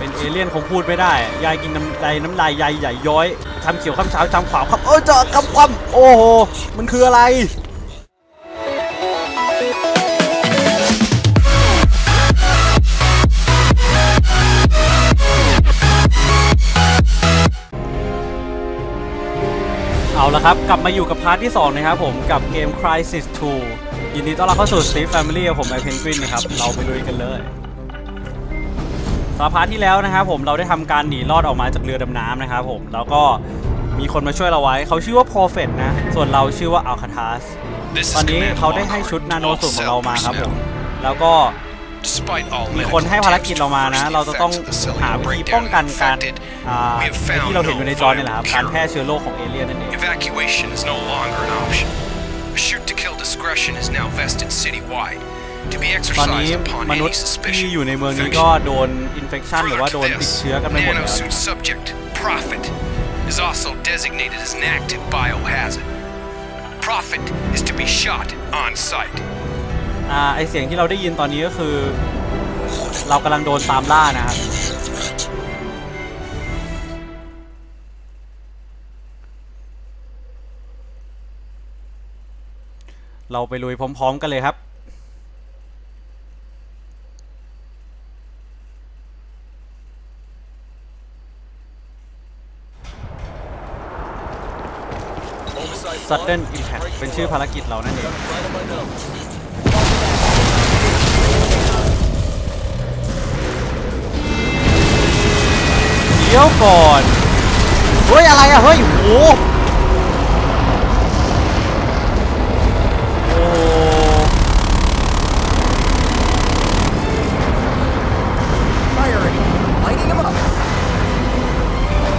เป็นเอเลี่ยนคงพูดไม่ได้ ยายกินน้ำลายน้ำลายยายใหญ่ย้อยคำเขียวคำเช้าคำขวาวคำเออเจอคำความโอ้โห มันคืออะไรเอาละครับ กลับมาอยู่กับพาร์ทที่ 2 นะครับผมกับเกม Crisis 2 ยินดีต้อนรับเข้าสู่ Steve Family ผมไอเพนกวินนะครับ เราไปลุยกันเลย สำหรับพาร์ทที่แล้วนะครับผมเราได้ทำการหนีรอดออกมาจากเรือดำน้ำนะครับผมแล้วก็มีคนมาช่วยเราไว้ เขาชื่อว่า Prophet นะ ส่วนเราชื่อว่า Alcatraz ตอนนี้เขาได้ให้ชุดนาโนสูตรของเรามาครับผม แล้วก็มีคนให้ภารกิจเรามานะ เราจะต้องหาวิธีป้องกันการอ่าไอ้ที่เราเห็นอยู่ในจอเนี่ยแหละครับการแพร่เชื้อโรคของเอเลี่ยนนั่นเอง Evacuation is no longer an option. Shoot to kill discretion is now vested citywide. To be ตอนนี้ exercised upon มนุ any ษย์ suspicion ที่ of อยู่ในเมืองนี้ infection. ก็โดนอินเฟคชันหรือว่าโดน Further ติด this, เชื้อกันไปหมดแล้ว nanosuit subject, Prophet, is also designated as an active biohazard. Prophet is to be shot on sight. อ่าไอเสียงที่เราได้ยินตอนนี้ก็คือ เรากำลังโดนตามล่านะครับ เราไปลุยพร้อมๆกันเลยครับ Sudden Impact เป็นชื่อภารกิจเรานั่นเอง เดี๋ยวก่อน เฮ้ย อะไรอะเฮ้ยโหโอ้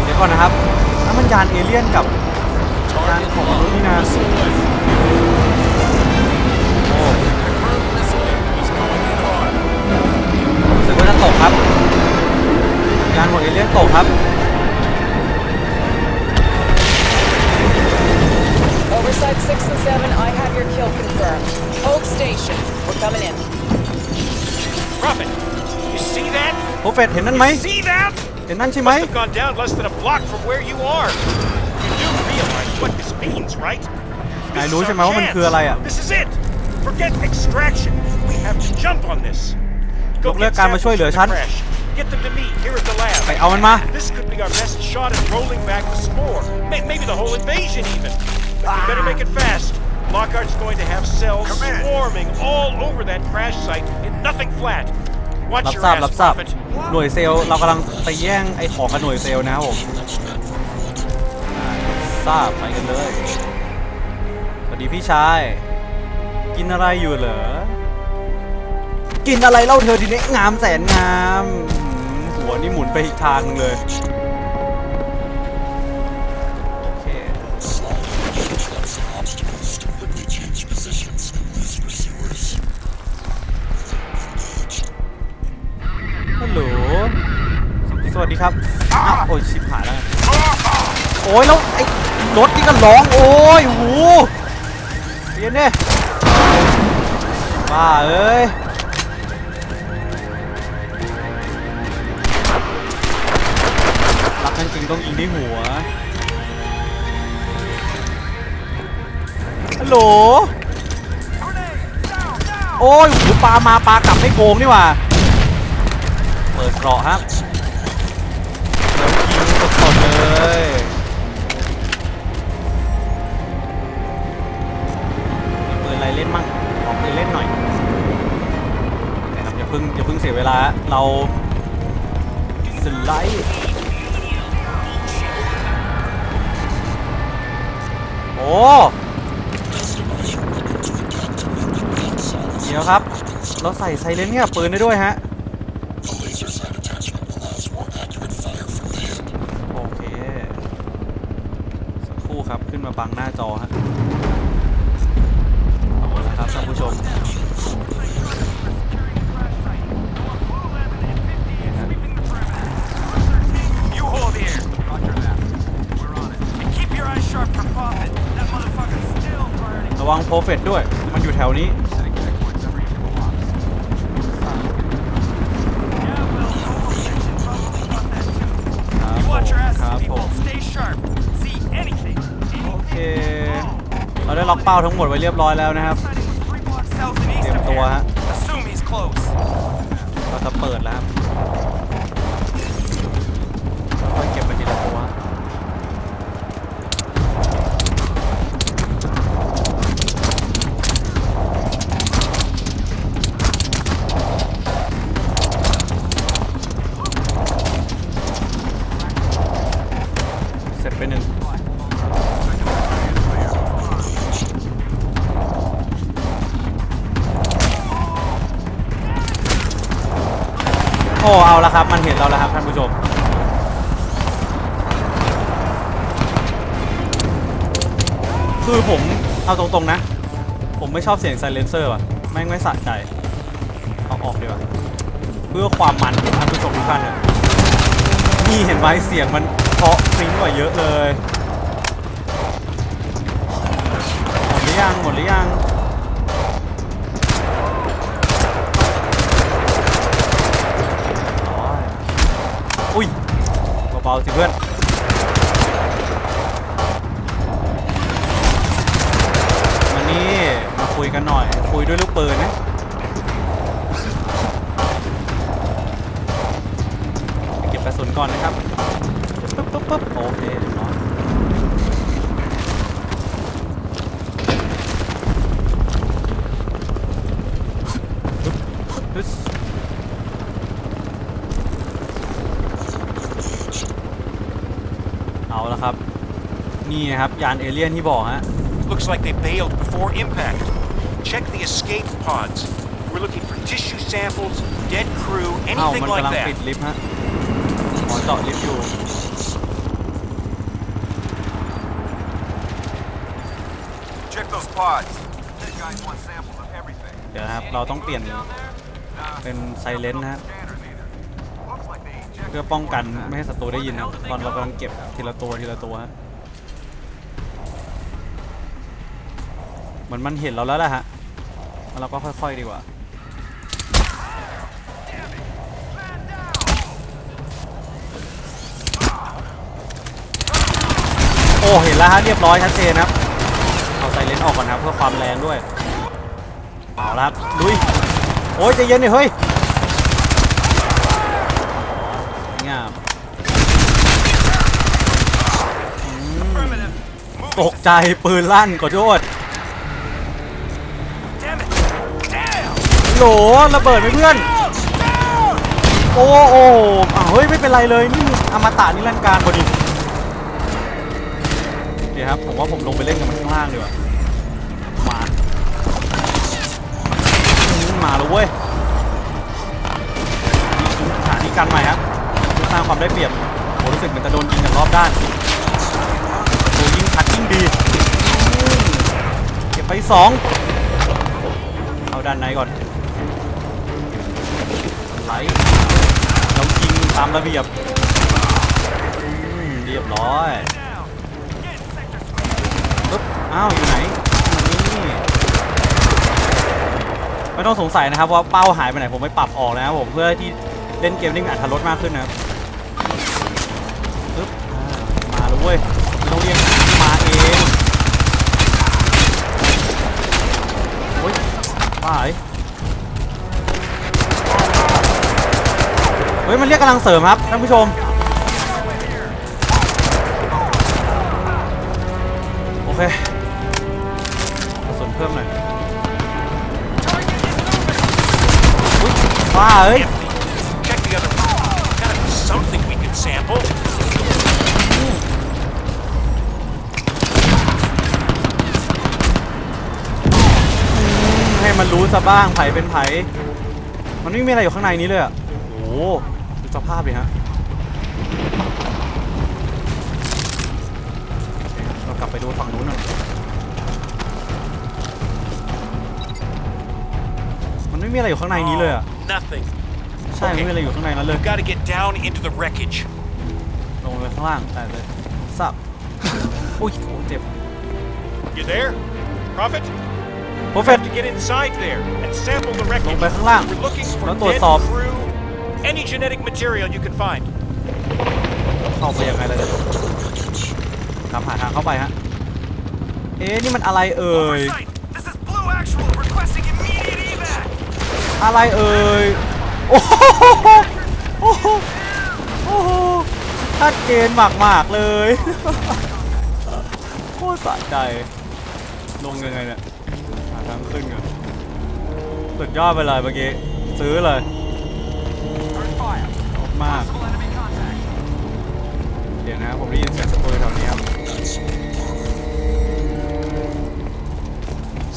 เดี๋ยวก่อนนะครับน้ำมันยานเอเลี่ยนกับยานของมนุษ ย์นี่นะโอ้รู้สึกว่าจะตกครับ ยานของเอเลี่ยนตกครับ Oversight 6 and 7, I have your kill confirmed. Hold station. We're coming in. Prophet, you see that? โปรเฟตเห็นนั่นไหม See that? เห็นนั่นใช่ไหม Must have gone down less than a block from where you are. You do realize what this means, right? นาย This รู้ is ใช่ไหม our ว่ามัน chance. คืออะไรอ่ะ This is it. Forget extraction. We have to jump on this. ย Go กเลิก get การมาช่วย samples เหลือ from ฉัน the crash. Get them to me here at the lab. ไปเอามันมา This could be our best shot at rolling back the spore. May- Maybe the whole invasion, even. But we better make it fast. Lockhart's going to have cells swarming all over that crash site in nothing flat. รั Watch บ your ทราบ ass, รับทราบ Prophet. หน่วยเซลล์เรากำลังไปแย่งไอ้ของกับหน่วยเซลล์นะครับผมอ่า ทราบไปกันเลย สวัสดีพี่ชาย กินอะไรอยู่เหรอ กินอะไรเล่าเธอทีนี้งามแสนงามหัวนี่หมุนไปอีกทางนึงเลยโอเคฮัลโหลสวัสดีครับ อ้าว โอ้ยชิบหายแล้ว โอ้ยแล้วไอ้ รถนี่ก็ร้องโอ้ยหูเรียนเนี่ยบ้าเอ้ยรักจริงต้องยิงที่หัวฮัลโหลโอ้ยหูปลามาปลากลับไม่โกงนี่หว่าเปิดเกราะครั เสียเวลาเราสไลด์โอ้เดี๋ยวครับ เราใส่ไซเลนเนี่ยปืนได้ด้วยฮะโอเคสักครู่ครับขึ้นมาบังหน้าจอฮะเอาละครับท่านผู้ชม วังโปรเฟตด้วย มันอยู่แถวนี้ Setting checkpoints every couple blocks. Yeah, well, whole section probably ครับผม Stay sharp. See anything. โอเค เราได้ล็อกเป้าทั้งหมดไว้เรียบร้อยแล้วนะครับ Sighting was three blocks south and east เตรียม of ตัว here. ฮะ Assume he's close. เราจะเปิดแล้วครับ คือผมเอาตรงๆนะ ผมไม่ชอบเสียงไซเลนเซอร์ว่ะแม่งไม่สะใจ เอาออกดีกว่าเพื่อความมันของท่านผู้ชมทุกท่านเนี่ยนี่เห็นไหมเสียงมันเพราะพริ้งกว่าเยอะเลยหมดหรือยังหมดหรือยังอุ้ยเบาๆสิเพื่อน คุยกันหน่อย คุยด้วยลูกปืนนะเก็บกระสุนก่อนนะครับปึ๊บปึ๊บปึ๊บโอเคเอยปึ๊บปึ๊บเอาละครับ นี่นะครับ ยานเอเลี่ยนที่บอกฮะ Looks like they bailed before impact. Check the escape pods. We're looking for tissue samples, dead crew, เอ้า anything มัน like กำลัง that. ปิดลิฟต์ฮะหมอเจาะลิฟต์อยู่ Check those pods. These guys want samples of everything. เดี๋ยวนะครับ เราต้องเปลี่ยนเป็นไซเลนต์นะฮะ Scanners either. Looks like they ejected เพื่อป้องกันไม่ให้ศัตรูได้ยินนะครับ ตอนเรากำลังเก็บทีละตัวทีละตัวฮะเหมือนมันเห็นเราแล้วแหละฮะแล้ว เราก็ค่อยๆดีกว่า โอ้ เห็นแล้วฮะ เรียบร้อยชัดเจนครับ เอาไซเลนออกก่อนครับเพื่อความแรงด้วย เอาละครับลุย โอ้ยใจเย็นดิเฮ้ยงามอืมตกใจปืนลั่นขอโทษ โหลระเบิดไหมเพื่อน โอ้โอ้อ้าวเฮ้ยไม่เป็นไรเลยนี่อมตะนิรันดร์การพอดีเดี๋ยวครับผมว่าผมลงไปเล่นกับมันข้างล่างดีกว่ามามมาแล้วเว้ยนี่สถานีกันใหม่ครับเพื่อสร้างความได้เปรียบผมรู้สึกเหมือนจะโดนยิงจากรอบด้านโอ้ยิงชัดยิ่งดีเก็บไปสองเอาด้านในก่อน ไหลเรายิงตามระเบียบอืมเรียบร้อยปึ๊บอ้าวอยู่ไหนนี่ไม่ต้องสงสัยนะครับว่าเป้าหายไปไหนผมไปปรับออกนะครับผมเพื่อที่เล่นเกมได้มีอรรถรสมากขึ้นนะครับปึ๊บมาแล้วเว้ยไม่ต้องเรียกมาเองโอ้ยว้ายเฮ้ยมันเรียกกำลังเสริมครับท่านผู้ชม โอเคกระสุนเพิ่มหน่อยว้าเอ้ย Check the other. Gotta be something we can sample. ให้มันรู้ซะบ้างไผเป็นไผ มันไม่มีอะไรอยู่ข้างในนี้เลยอะ โอ้โห สภาพดิฮะโอเคเรากลับไปดูฝั่งนู้นหน่อยมันไม่มีอะไรอยู่ข้างในนี้เลยอะ Nothing. ใช่ ไม่มีอะไรอยู่ข้างในนั้นเลย We've got to get down into the wreckage. ลงไปข้างล่างได้เลยสับอุ้ยโอ้เจ็บ You there? Prophet? โปรเฟต To get inside there and sample the ลง wreckage. ไปข้างล่าง We're looking for แล้วตรวจ dead สอบ crew, any genetic material you can find. โอเคเข้าไปยังไงล่ะเนี่ยตามหาทางเข้าไปฮะ เอ๊ะนี่มันอะไรเอ่ย Oversight! This is Blue Actual requesting immediate evac! อะไรเอ่ย โอ้โหโอ้โหโอ้โหชัดเจนมากๆเลย โคตรสะใจ ลงยังไงเนี่ย หาทางขึ้นกันสุดยอดไปเลยเมื่อกี้ ซื้อเลย Turn fire. มาก Possible enemy contact. เดี๋ยวนะ ผมได้ยินเสียงสะโพกแถวนี้ครับ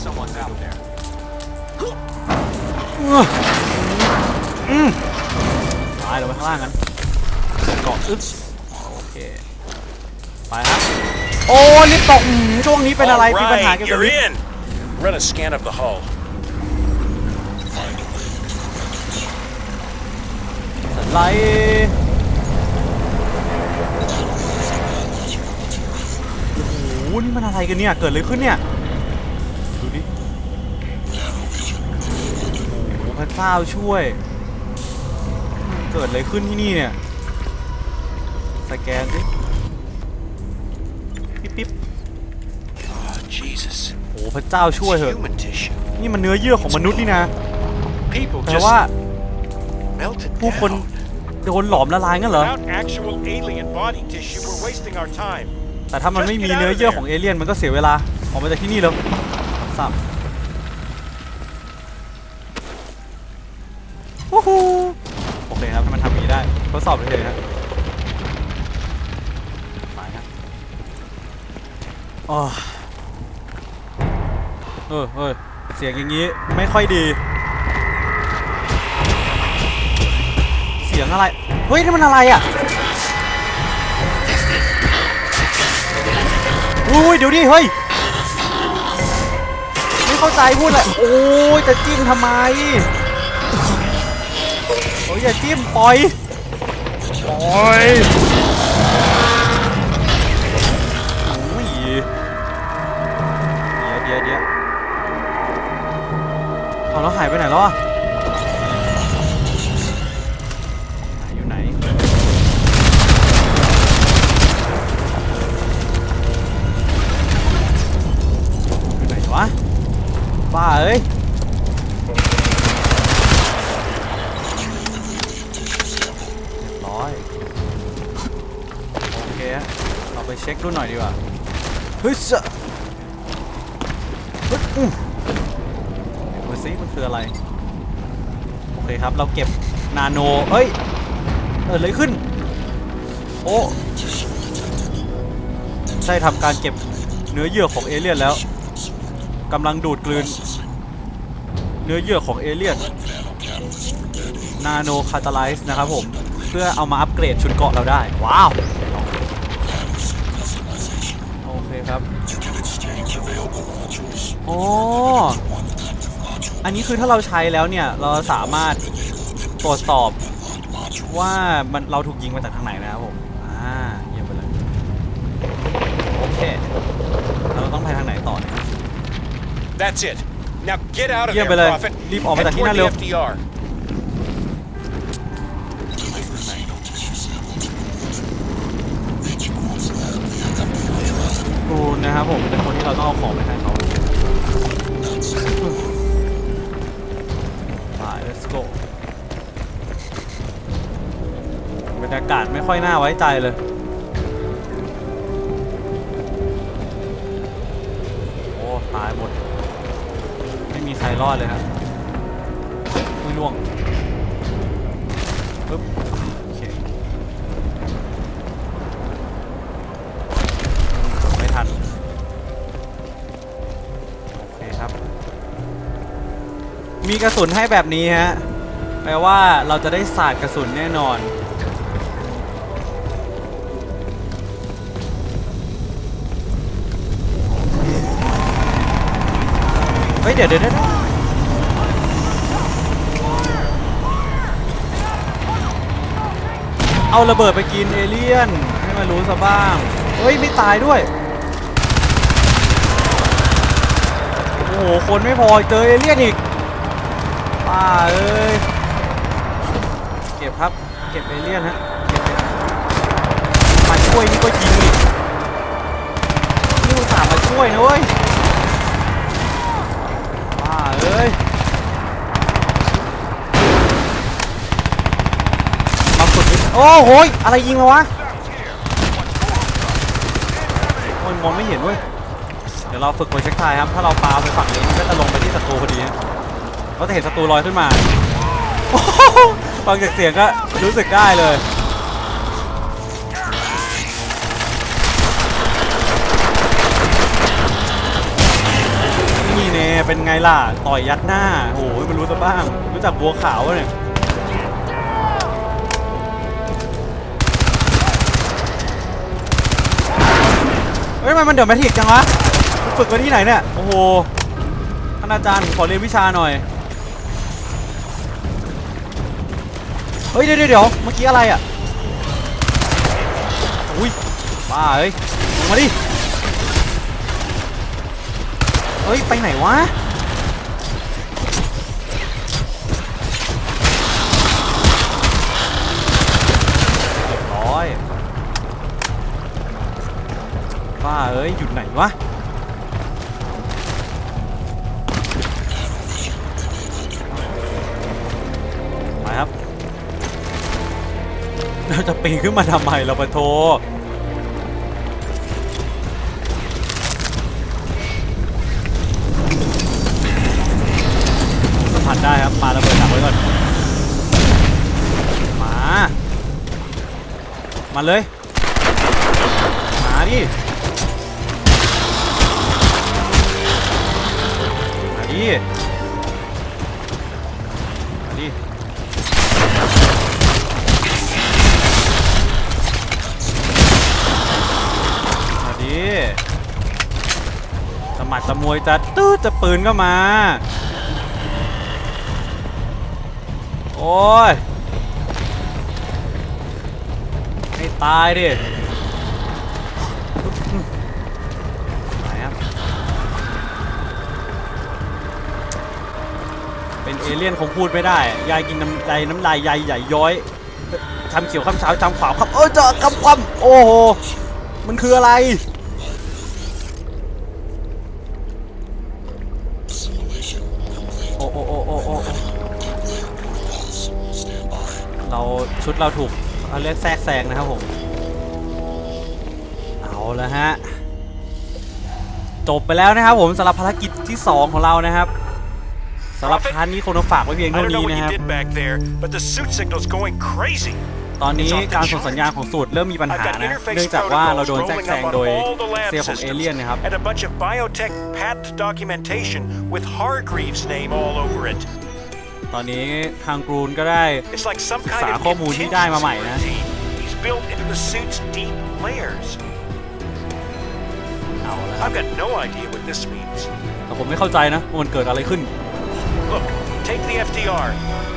Someone's out there. ตายลงไปข้างล่างกันเกาะอึ๊บโอเค ไปครับ โอ้ลิฟต์ตกอืมช่วงนี้เป็นอะไร มีปัญหาเกี่ยวกับลิฟต์ in. Run a scan of the hull. สไลด์โอ้โหนี่มันอะไรกันเนี่ย เกิดอะไรขึ้นเนี่ย ดูดิโอ้โหพระเจ้าช่วยมันเกิดอะไรขึ้นที่นี่เนี่ย สแกนดิปิ๊บปิ๊บ Oh, Jesus. โอ้โหพระเจ้าช่วยเถอะ Human tissue. นี่มันเนื้อเยื่อของมนุษย์นี่นะ People แปล just ว่า melted ผู้คน down. โดนหลอมละลายงั้นเหรอ Without actual alien body tissue, we're wasting our time. แต่ถ้ามันไม่มีเนื้อเยื่อของเอเลี่ยนมันก็เสียเวลา ออกมาจากที่นี่แล้วสับวู้ฮู้โอเคครับให้มันทำอย่างนี้ได้ทดสอบเลยๆฮะไปฮะอ๋อเออเออเสียงอย่างนี้ไม่ค่อยดี อะไร เฮ้ย นี่มันอะไรอะอุ้ยเดี๋ยวดิเฮ้ย ไม่เข้าใจพูดเลยโอ้ยจะจิ้มทำไมโอ้ยอย่าจิ้มปล่อยปล่อยโอ้ยเดี๋ยวเดี๋ยวเดี๋ยวเอาแล้วหายไปไหนแล้วอะ ฮ้ยเสอะเฮ้ยอืมดูซิมันคืออะไร โอเคครับ เราเก็บนาโนเอ้ยเกิดอะไรขึ้น โอ้ใช่ทำการเก็บเนื้อเยื่อของเอเลี่ยนแล้วกำลังดูดกลืน เนื้อเยื่อของเอเลี่ยนนาโนคาตาไลซ์นะครับผม เพื่อเอามาอัปเกรดชุดเกาะเราได้ ว้าว คครับอ๋ออันนี้คือถ้าเราใช้แล้วเนี่ย เราสามารถตรวจสอบว่ามันเราถูกยิงมาจากทางไหนนะครับผม อ่าเยี่ยมไปเลย โอเค เราต้องไปทางไหนต่อเนี่ย That's it. Now get out of Yeah, there, but, uh, Prophet. leave all Head that toward in the there. FDR. กูนะครับผมเป็นคนที่เราต้องเอาของไปให้เขาไป let's go บรรยากาศไม่ค่อยน่าไว้ใจเลยโอ้ตายหมด ไม่มีใครรอดเลยครับไม่ล่วงปึ๊บ มีกระสุนให้แบบนี้ฮะ แปลว่าเราจะได้สาดกระสุนแน่นอน เฮ้ย เดี๋ยวเดี๋ยวเดี๋ยวเอาระเบิดไปกินเอเลี่ยน ให้มันรู้ซะบ้าง เฮ้ย ไม่ตายด้วยโอ้โห คนไม่พอเจอเอเลี่ยนอีก ป้าเอ้ย เก็บครับ เก็บเอเลี่ยนฮะ เก็บเอช่วยนี่ก็ยิงอีกนี่อุตส่าห์มาช่วยนะเว้ยบ้าเอ้ย มาฝึกดิโอ้โหยอะไรยิงมาวะโอ้ยมองไม่เห็นเว้ย เดี๋ยวเราฝึกโปรเช็คไทายครับ ถ้าเราปาไปฝั่งนี้มันก็จะลงไปที่ศัตรูพอดีนะ เราจะเห็นศัตรูลอยขึ้นมาฟังจากเสียงก็รู้สึกได้เลยนี่เน่เป็นไงล่ะ ต่อยยัดหน้า โอ้ยมันรู้ซะบ้าง รู้จักบัวขาวปะเนี่ยเฮ้ยทำไมมันเดี๋ยวแมทริกจังวะ ฝึกไว้ที่ไหนเนี่ย โอ้โหท่านอาจารย์ขอเรียนวิชาหน่อย เฮ้ยเดี๋ยวเดี๋ยวเมื่อกี้อะไรอะอุ้ยบ้าเอ้ยลงมาดิเฮ้ยไปไหนวะเรียบร้อยบ้าเอ้ยหยุดไหนวะ เราจะปีนขึ้นมาทำไมเราปะโทสัมผัสได้ครับปาระเบิดดักไว้ก่อน มา มาเลย มาดิ มาดิ มาดิ สมัดสมวยจะตื้อจะปืนก็มา โอ้ยให้ตายดิไหนครับเป็นเอเลี่ยนคงพูดไม่ได้ ยายกินน้ำลายน้ำลายยายใหญ่ย้อยทำเขียวคำเช้าทำขวาวครับเออเจอคำความโอ้โห มันคืออะไร ชุดเราถูกเขาเรียกแทรกแซงนะครับผม เอาละฮะ จบไปแล้วนะครับผมสำหรับภารกิจที่ 2 ของเรานะครับสำหรับพาร์ทนี้คงต้องฝากไว้เพียง I เท่า don't know นี้ what นะ you ครับ did back there, but the suit signal's going crazy. ตอนนี้การส่งสัญญาณของสูตรเริ่มมีปัญ I've หา got นะ interface เนื่องจากว่าเราโดน protocols แทรก rolling แซง up on โดย all the lab เซลล์ของเอเลี่ยน systems นะครับ ตอนนี้ทางกรูนก็ได้ It's like some kind ศึกษา of ข้อมูลที่ได้มาใหม่นะ contingency routine. He's built into the suit's deep layers. เอาละครับ I've got no idea what this means. แต่ผมไม่เข้าใจนะว่ามันเกิดอะไรขึ้น Look, take the FDR.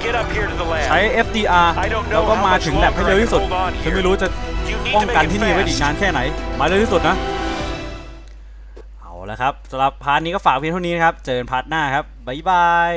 Get up here to the lab. ใช้ FDR I don't know แล้วก็มา how much ถึงแลบให้เร็วที่สุด longer I can hold on ฉันไม่รู้จะ You need ป้อง to กัน make ที่ it นี่ไว้อีก fast. นานแค่ไหน มาเร็วที่สุดนะ เอาละครับสำหรับพาร์ทนี้ก็ฝากเพียงเท่านี้นะครับ เจอกันพาร์ทหน้าครับ บ๊ายบาย